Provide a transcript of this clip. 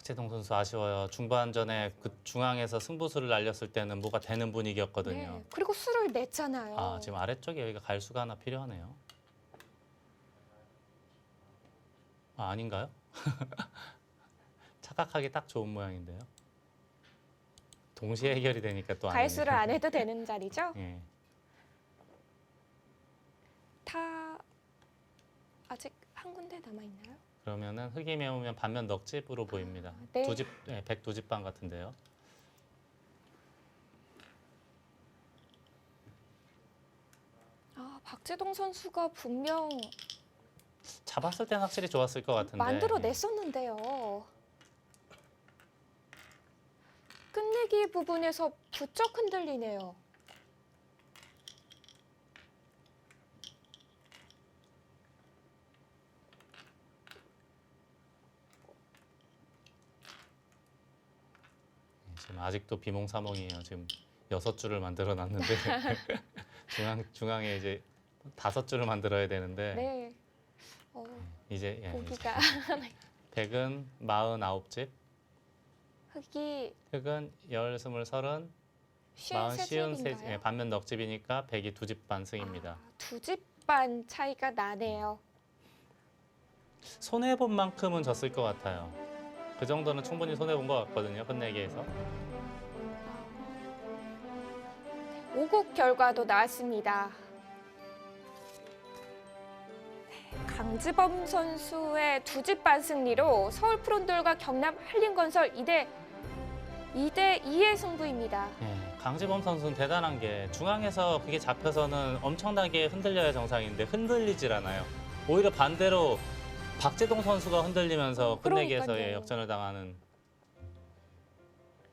박재동 선수 아쉬워요. 중반전에 그 중앙에서 승부수를 날렸을 때는 뭐가 되는 분위기였거든요. 네. 그리고 수를 냈잖아요. 아 지금 아래쪽에 여기가 갈수가 하나 필요하네요. 아 아닌가요? 착각하기 딱 좋은 모양인데요. 동시에 해결이 되니까 또. 갈수를 안 해도 되는 자리죠? 예. 타 아직 한 군데 남아 있나요? 그러면은 흙이 메우면 반면 넉집으로 보입니다. 네. 두 집, 네, 백두 집방 같은데요. 아 박재동 선수가 분명 잡았을 땐 확실히 좋았을 것 같은데. 만들어냈었는데요. 끝내기 부분에서 부쩍 흔들리네요. 지금 아직도 비몽사몽이에요. 지금 여섯 줄을 만들어 놨는데 중앙 중앙에 이제 다섯 줄을 만들어야 되는데 네. 어, 이제 예, 보기가 백은 마흔 아홉 집, 흙이 흙은 열 스물 서른, 마흔 시운 세 집인가요? 예, 반면 넉집이니까 백이 두 집 반승입니다. 아, 두집 반 차이가 나네요. 손해 본 만큼은 졌을 것 같아요. 그 정도는 충분히 손해 본 것 같거든요. 끝내기에서. 오국 결과도 나왔습니다. 네, 강지범 선수의 두 집 반 승리로 서울 프론돌과 경남 한림건설 2대 2대 2의 승부입니다. 예, 강지범 선수는 대단한 게 중앙에서 그게 잡혀서는 엄청나게 흔들려야 정상인데 흔들리질 않아요. 오히려 반대로 박재동 선수가 흔들리면서 끝내기에서 그러니까요. 예, 역전을 당하는